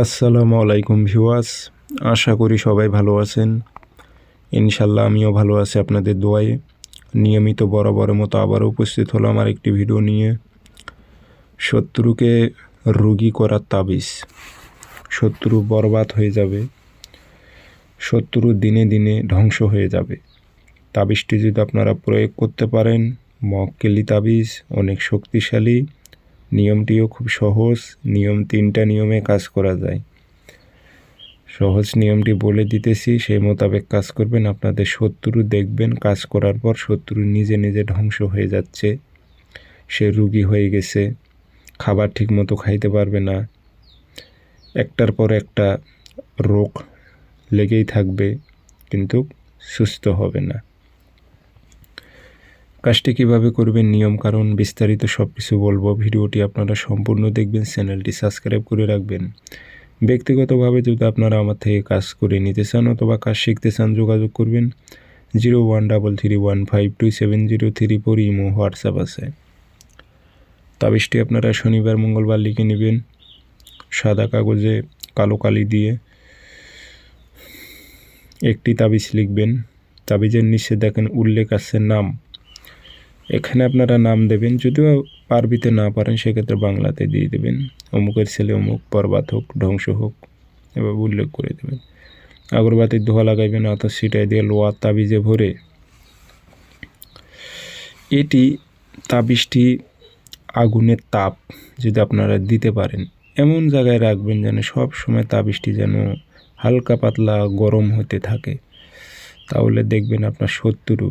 আসসালামু আলাইকুম ভিউয়ার্স, আশা করি সবাই ভালো আছেন। ইনশাল্লাহ আমিও ভালো আছি আপনাদের দোয়ায়। নিয়মিত বরাবরের মতো আবারও উপস্থিত হলাম আর একটি ভিডিও নিয়ে। শত্রুকে রুগী করার তাবিজ। শত্রু বরবাদ হয়ে যাবে। শত্রু দিনে দিনে ধ্বংস হয়ে যাবে। তাবিজটি যদি আপনারা প্রয়োগ করতে পারেন, মক্কেলি তাবিজ অনেক শক্তিশালী। নিয়মটিও খুব সহজ। নিয়ম তিনটা নিয়মে কাজ করা যায়। সহজ নিয়মটি বলে দিতেছি, সেই মোতাবেক কাজ করবেন, আপনাদের শত্রু দেখবেন, কাজ করার পর শত্রু নিজে নিজে ধ্বংস হয়ে যাচ্ছে। সে রুগী হয়ে গেছে, খাবার ঠিক মতো খাইতে পারবে না। একটার পর একটা রোগ লেগেই থাকবে, কিন্তু সুস্থ হবে না। কাজটি কীভাবে করবেন, নিয়ম কারণ, বিস্তারিত সব কিছু বলব। ভিডিওটি আপনারা সম্পূর্ণ দেখবেন, চ্যানেলটি সাবস্ক্রাইব করে রাখবেন। ব্যক্তিগতভাবে যদি আপনারা আমার থেকে কাজ করে নিতে চান অথবা কাজ শিখতে চান, যোগাযোগ করবেন। Zero one double three one five two seven zero three four imo WhatsApp আছে। তাবিজটি আপনারা শনিবার, মঙ্গলবার লিখে নেবেন। সাদা কাগজে কালো কালি দিয়ে একটি তাবিজ লিখবেন। তাবিজের নিচে দেখেন, উল্লেখ আছে নাম। এখানে আপনারা নাম দেবেন, যদিও আরবিতে না পারেন, সেক্ষেত্রে বাংলাতে দিয়ে দেবেন। অমুকের ছেলে অমুক, পর্বাত হোক, ধ্বংস হোক, এভাবে উল্লেখ করে দেবেন। আগরবাতির ধোয়া লাগাইবেন অত সিটাই দিয়ে লোয়া তাবিজে ভরে। এটি তাবিজটি আগুনের তাপ যদি আপনারা দিতে পারেন, এমন জায়গায় রাখবেন যেন সব সময় তাবিজটি যেন হালকা পাতলা গরম হতে থাকে। তাহলে দেখবেন আপনার শত্রু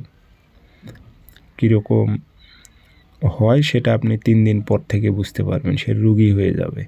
কীরকম হয় সেটা আপনি তিন দিন পর থেকে বুঝতে পারবেন সে রুগী হয়ে যাবে।